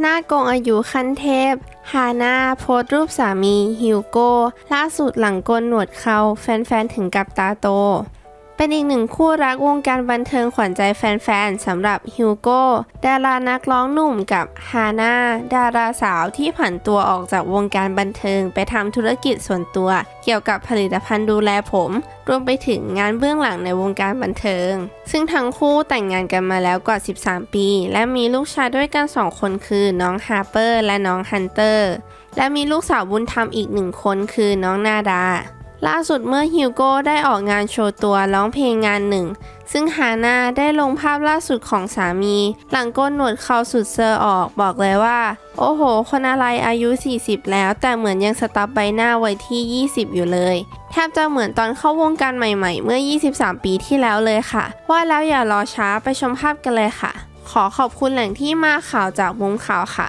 หน้าโกงอายุขั้นเทพ ฮาน่าโพสรูปสามีฮิวโก้ล่าสุดหลังโกนหนวดเขาแฟนๆถึงกับตาโต เป็นอีกหนึ่งคู่รักวงการบันเทิงขวัญใจแฟนๆสำหรับฮิวโก้ดารานักร้องหนุ่มกับฮาน่าดาราสาวที่ผันตัวออกจากวงการบันเทิงไปทำธุรกิจส่วนตัว เกี่ยวกับผลิตภัณฑ์ดูแลผม รวมไปถึงงานเบื้องหลังในวงการบันเทิง ซึ่งทั้งคู่แต่งงานกันมาแล้วกว่า 13 ปี และมีลูกชายด้วยกัน 2 คนคือน้องฮาร์เปอร์และน้องฮันเตอร์และมีลูกสาวบุญธรรมอีกหนึ่งคนคือน้องนาดา ล่าสุดเมื่อฮิวโก้ได้ออกงานโชว์ตัวร้องเพลงงานหนึ่ง ซึ่งฮาน่าได้ลงภาพล่าสุดของสามี หลังก้นหนวดเขาสุดเซอร์ออกบอกเลยว่า โอ้โห คนอะไรอายุ 40 แล้ว แต่เหมือนยังสตับใบหน้าไว้ที่ 20 อยู่เลย แทบจะเหมือนตอนเข้าวงการใหม่ๆ เมื่อ 23 ปีที่แล้วเลยค่ะ ว่าแล้วอย่ารอช้าไปชมภาพกันเลยค่ะ ขอขอบคุณแหล่งที่มาข่าวจากมุมข่าวค่ะ